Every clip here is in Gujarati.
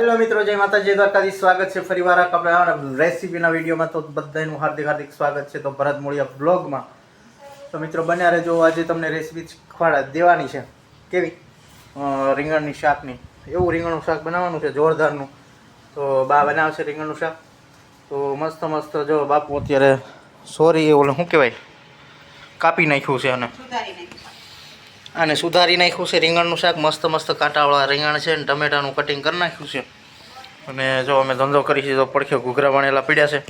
હેલો મિત્રો, જય માતાજી દ્વારકાથી સ્વાગત છે ફરીવાર વાર આપણે રેસીપીના વિડીયોમાં. તો બધાનું હાર્દિક હાર્દિક સ્વાગત છે. તો ભરત મૂળિયા બ્લોગમાં તો મિત્રો બન્યા રહેજો. આજે તમને રેસીપી ખવાડા દેવાની છે. કેવી? રીંગણની શાકની. એવું રીંગણનું શાક બનાવવાનું છે, જોરદારનું. તો બા બનાવશે રીંગણનું શાક. તો મસ્ત મસ્ત જો બાપુ અત્યારે સોરી ઓલું શું કહેવાય? કાપી નાખ્યું છે અને અને સુધારી નાખ્યું છે. રીંગણનું શાક મસ્ત મસ્ત કાંટાવાળા રીંગણ છે અને ટમેટાનું કટિંગ કરી નાખ્યું છે. અને જો અમે ધંધો કરી છે તો પડખે ઘૂઘરા વણેલા પીડ્યા છે.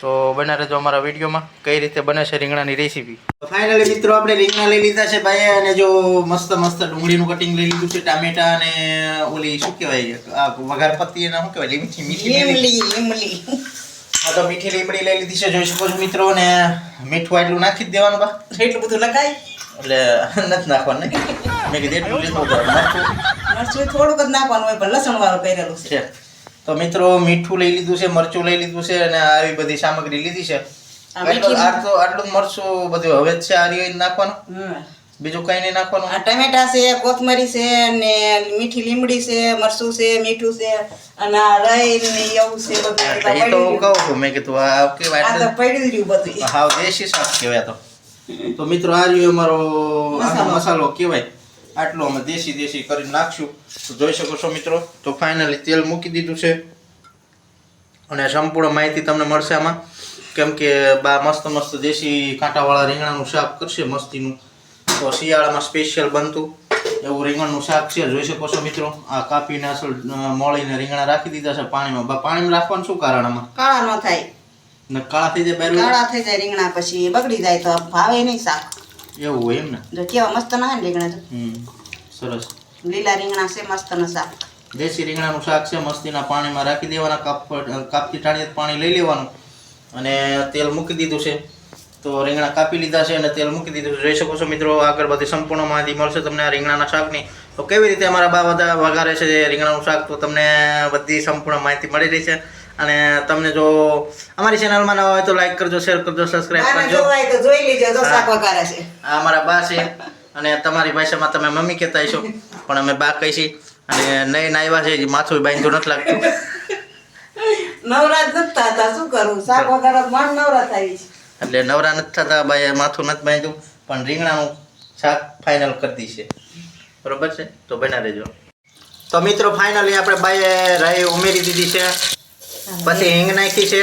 તો બને રહેજો અમારા વિડીયોમાં કઈ રીતે બને છે રીંગણાની રેસીપી ફાઇનલી મિત્રો આપણે રીંગણા લઈ લીધા છે ભાઈ અને જો મસ્ત મસ્ત ડુંગળીનું કટિંગ લઈ લીધું છે. ટામેટા અને ઓલી શું કહેવાય આ વઘાર પત્તી એને શું કહેવાય મીઠી મીઠી લીમડી. લીમલી હા તો મીઠી લીમડી લઈ લીધી છે. જોઈ શકો છો મિત્રો અને મીઠું એટલું નાખી જ દેવાનું બા. એટલું બધું લગાય? એટલે નથી નાખવાનું. મેં કીધું એટલું લીધું મરચું થોડુંક જ નાખવાનું હોય પણ લસણ વાળું કરેલું છે. તો મિત્રો મીઠું લઈ લીધું છે મરચું લઈ લીધું છે અને આવી બધી સામગ્રી લીધી છે. આટલું મરચું બધું હવે છે આ રહ્યું નાખવાનું. બીજું કઈ નહીં નાખવાનું. આ ટમેટા છે કોથમરી છે ને મીઠી લીમડી છે મરચું છે મીઠું છે અને આ રઈ ને એવું છે બધું એ તો કહું છું મેં કીધું આ કેવાય આ તો એટલે રહ્યું બધું. હાવ દેશી શાક કહેવાય તો. તો મિત્રો આ રહ્યો અમારો મસાલો. કહેવાય. આટલો અમે દેશી દેશી કરીને નાખશું. તો જોઈ શકો છો મિત્રો તો ફાઇનલી તેલ મૂકી દીધું છે. અને સંપૂર્ણ માહિતી તમને મળશે આમાં. કેમ કે બા મસ્ત મસ્ત દેશી કાંટાવાળા રીંગણાનું શાક કરશે મસ્તીનું. તો શિયાળામાં સ્પેશિયલ બનતું એવું રીંગણનું શાક છે. જોઈ શકો છો મિત્રો આ કાપીને અસલ મોળીને રીંગણા રાખી દીધા છે પાણીમાં. બા પાણીમાં રાખવાનું શું કારણ આમાં? કાળા ન થાય. કાળા થઈ જાય બહાર કાળા થઈ જાય રીંગણા પછી બગડી જાય તો ભાવે નહીં શાક. એવું હોય એમ ને? જો કેવા મસ્ત ના ને રીંગણા. સરસ. લીલા રીંગણા છે મસ્તનું શાક. દેશી રીંગણાનું શાક છે મસ્તીના પાણીમાં રાખી દેવાના કાપ કાપથી ટાણી પાણી લઈ લેવાનું. અને તેલ મૂકી દીધું છે. તો રીંગણા કાપી લીધા છે અને તેલ મૂકી દીધું છે. જોઈ શકો છો મિત્રો આગળ બધી સંપૂર્ણ માહિતી મળશે તમને આ રીંગણાના શાકની. તો કેવી રીતે અમારા બા બધા વઘારે છે રીંગણાનું શાક તો તમને બધી સંપૂર્ણ માહિતી મળી રહી છે. અને તમને જો અમારી ચેનલમાં નવા હોય તો લાઈક કરજો શેર કરજો સબસ્ક્રાઈબ બાને કરજો. તો જોઈ લેજો હા. શાક વઘારે છે. આ અમારા બા છે અને તમારી ભાષામાં તમે મમ્મી કહેતા હશો પણ અમે બા કહીશી છીએ અને નઈને નાયવા છે માથું બાંધ્યું નથી લાગતું. નવરાત નથી થતા શું કરું? શાક વઘારે મન નવરા થાય છે. એટલે નવરા નથી થતા બાય માથું નથી બાંધ્યું પણ રીંગણાનું શાક ફાઇનલ કરી દીશે બરોબર છે? તો બના રહેજો. તો મિત્રો ફાઇનલી આપણે બાઈએ રાઈ ઉમેરી દીધી છે. પછી હિંગ નાખી છે.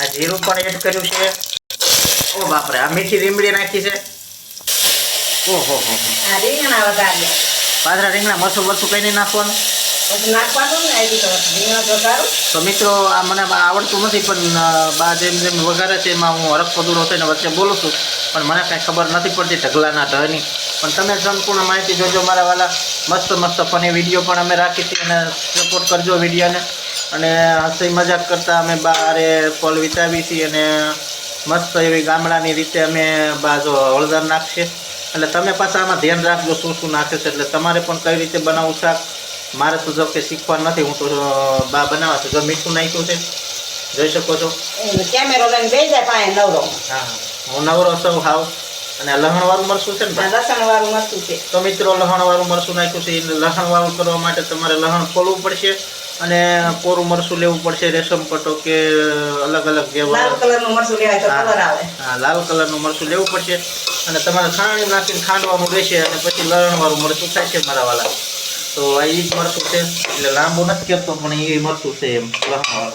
આ જીરું પણ એડ કર્યું છે. ઓ બાપરે આ મીઠી લીમડી નાખી છે. ઓહો હો આ રીંગણા મરસું મરસું કઈ નહીં નાખવાનું? તો મિત્રો આ મને આવડતું નથી પણ બા જેમ જેમ વઘારે છે એમાં હું પદુરો થઈને વચ્ચે બોલું છું. પણ મને કાંઈ ખબર નથી પડતી ઢગલાના ઢની. પણ તમે સંપૂર્ણ માહિતી જોજો મારા વાલા. મસ્ત મસ્ત ફની વીડિયો પણ અમે રાખી છીએ અને સપોર્ટ કરજો વિડીયોને. અને હસી મજાક કરતા અમે બારે પલ વિતાવી છીએ અને મસ્ત એવી ગામડાની રીતે અમે બા જો હળદર નાખશે એટલે તમે પાછા આમાં ધ્યાન રાખજો શું શું નાખે છે. એટલે તમારે પણ કઈ રીતે બનાવવું શાક? મારે તો જો કે શીખવા નથી. હું તો બા બનાવવા છે. જો મીઠું નાખ્યું છે. જોઈ શકો છો. કેમેરો લઈને જાય પાસે નવરો. હા. હું નવરો સૌ ખાવ અને લહણવાળું મળશું છે ને આ ભાઈ? લસણ વાળું મસ્તું છે. તો મિત્રો લહણવાળું મળશું નાખ્યું છે. એ લહણવાળું કરવા માટે તમારે લહણ ખોલવું પડશે. અને કોરું મરસું લેવું પડશે રેશમ પટો કે અલગ અલગ જે લાલ કલરનું મરચું લેવાય તો કલર આવે. હા લાલ કલરનું મરચું લેવું પડશે અને તમારે ખાણી નાખીને ખાંડવાનું રહેશે અને પછી લણણવાળું મરસું થાય છે મારા વાલા તો આ એ જ મરસું છે એટલે લાંબુ નથી કહેતો પણ એ મરસું છે એમ લણવાળું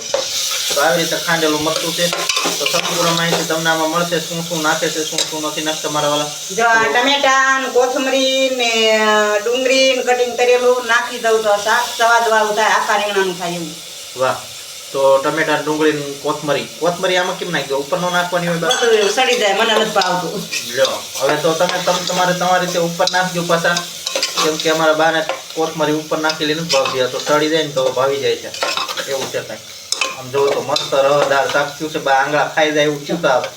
તો આવી રીતે ખાંડેલું મરચું છે. તો સંપૂર્ણ માહિતી તમને આમાં મળશે શું શું નાખે છે શું શું નથી નાખતા મારા વાલા. જો ટમેટા ને કોથમરી ને ડુંગળી ને કટિંગ કરેલું નાખી દઉં તો શાક સવાદ વાળું થાય આખા રીંગણાનું થાય એવું વાહ. તો ટમેટા ડુંગળી કોથમરી. કોથમરી આમાં કેમ નાખી દો? ઉપર નો નાખવાની હોય સડી જાય મને નથી ભાવતું. લ્યો હવે તો તમે તમ તમારે તમારી રીતે ઉપર નાખજો પાછા. કેમ કે અમારા બાને કોથમરી ઉપર નાખી નથી ભાવતી તો સડી જાય ને તો ભાવી જાય છે. એવું છે કાંઈ. આમ તો મસ્ત રહદાર શાક થયું છે બા આંગળા ખાઈ જાય એવું થયું આવે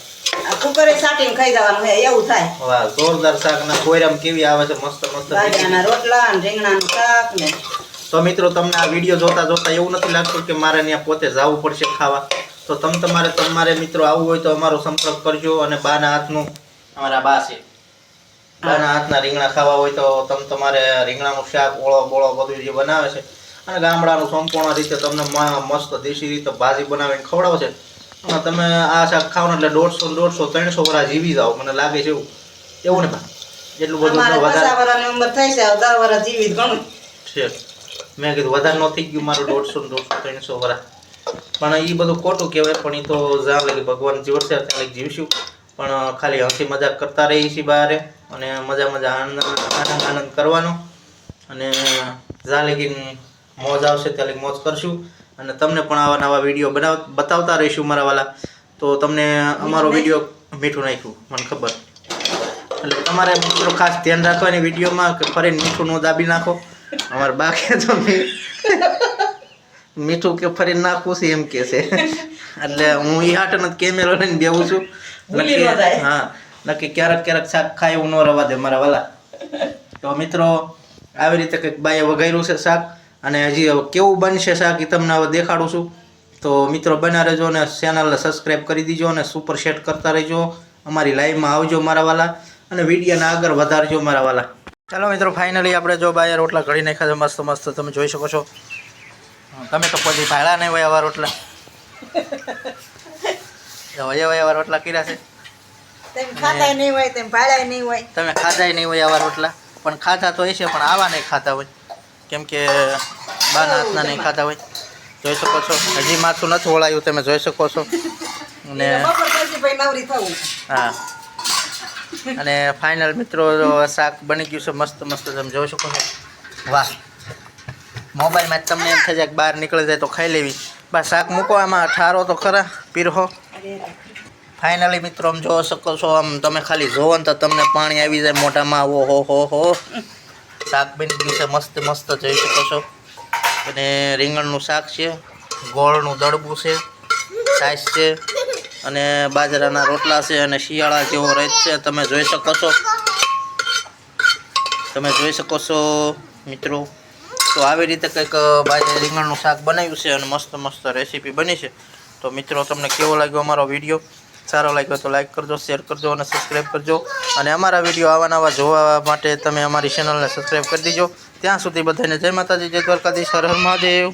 કુકરે સાટીને ખાઈ જવાનું હે એવું થાય. વાહ જોરદાર શાક ના કોયરામ કેવી આવે છે મસ્ત મસ્ત બાજરાના રોટલા ને રીંગણાનું શાક ને. તો મિત્રો તમને આ વીડિયો જોતા જોતા એવું નથી લાગતું કે મારે ત્યાં પોતે જવું પડશે ખાવા. તો તમ તમારે તમારે મિત્રો આવવું હોય તો અમારો સંપર્ક કરજો અને બાના હાથનું અમારા બા છે. બાના હાથના રીંગણા ખાવા હોય તો તમ તમારે રીંગણાનું શાક ઓળો બોળો બધું જે બનાવે છે અને ગામડાનું સંપૂર્ણ રીતે તમને મસ્ત દેશી રીતે ભાજી બનાવીને ખવડાવશે અને તમે આ શાક ખાવ એટલે દોઢસો દોઢસો ત્રણસો વરા જીવી જાઓ મને લાગે છે એવું. એવું ને એટલું બધું જો વધારે ઉંમર થઈ છે હવે વરા જીવી ઘણું છે. મેં કીધું વધારે ન થઈ ગયું મારું દોઢસો ને દોઢસો ત્રણસો વરા. પણ એ બધું ખોટું કહેવાય પણ એ તો જાણે લગી ભગવાન જીવશે ત્યાં જીવશું. પણ ખાલી હસી મજાક કરતા રહીએ છીએ બહારે અને મજા મજા આનંદ આનંદ આનંદ કરવાનો. અને લગી મોજ આવશે ત્યાં લગી મોજ કરશું. અને તમને પણ આવા નવા વીડિયો બનાવ બતાવતા રહીશું મારા વાલા. તો તમને અમારો વીડિયો મીઠું નાખ્યું મને ખબર. એટલે તમારે મિત્રો ખાસ ધ્યાન રાખવાની વિડીયોમાં કે ફરીને મીઠું ન દાબી નાખો. અમારે બાકી તો મીઠું કે ફરીને નાખવું છે એમ કે છે. એટલે હું એ હાટન કેમેરો લઈને બેવું છું. હા નક્કી ક્યારેક ક્યારેક શાક ખાય એવું ન રવા દે મારા વાલા. તો મિત્રો આવી રીતે કંઈક બાઈએ વઘાર્યું છે શાક. અને હજી કેવું બનશે શાક એ તમને હવે દેખાડું છું. તો મિત્રો બના રહેજો અને ચેનલને સબસ્ક્રાઈબ કરી દીજો અને સુપર સેટ કરતા રહેજો. અમારી લાઈવમાં આવજો મારા વાલા અને વિડીયોને આગળ વધારજો મારા વાલા. ચાલો મિત્રો ફાઇનલી આપણે જો બાયા રોટલા ઘડી નાખ્યા છે મસ્ત મસ્ત. તમે જોઈ શકો છો. તમે તો પછી ભાડા નહીં હોય આવા રોટલા. વયા વયા રોટલા કર્યા છે. તેમ નહીં હોય તેમ ભાડાય નહીં હોય. તમે ખાધાય નહીં હોય આવા રોટલા. પણ ખાતા તો હશે પણ આવા નહીં ખાતા હોય. કેમ કે બાના હાથના નહીં ખાતા હોય. જોઈ શકો છો. હજી માથું નથી વળાયું તમે જોઈ શકો છો. અને હા. અને ફાઇનલ મિત્રો શાક બની ગયું છે મસ્ત મસ્ત. તમે જોઈ શકો છો. વાહ. મોબાઈલમાં જ તમને એમ થાય બહાર નીકળી જાય તો ખાઈ લેવી. બસ શાક મૂકો આમાં ઠારો તો ખરા પીરહો ફાઇનલી મિત્રો આમ જોઈ શકો છો આમ તમે ખાલી જોવો ને તો તમને પાણી આવી જાય મોઢામાં ઓહો હો હો હો. શાક બની છે, મસ્ત મસ્ત જોઈ શકો છો. અને રીંગણનું શાક છે, ગોળનું દડબું છે, છાશ છે, અને બાજરાના રોટલા છે અને શિયાળા જેવો રેત છે. તમે જોઈ શકો છો. તમે જોઈ શકો છો, મિત્રો. તો આવી રીતે કંઈક બાજે રીંગણનું શાક બનાવ્યું છે અને મસ્ત મસ્ત રેસીપી બની છે. તો મિત્રો, તમને કેવો લાગ્યો અમારો વીડિયો? સારો લાગ્યો તો લાઈક કરજો શેર કરજો અને સબસ્ક્રાઈબ કરજો. અને અમારા વીડિયો આવા નવા જોવા માટે તમે અમારી ચેનલને સબસ્ક્રાઈબ કરી દીજો. ત્યાં સુધી બધાને જય માતાજી, જય દ્વારકાધીશ, હર હર મહાદેવ.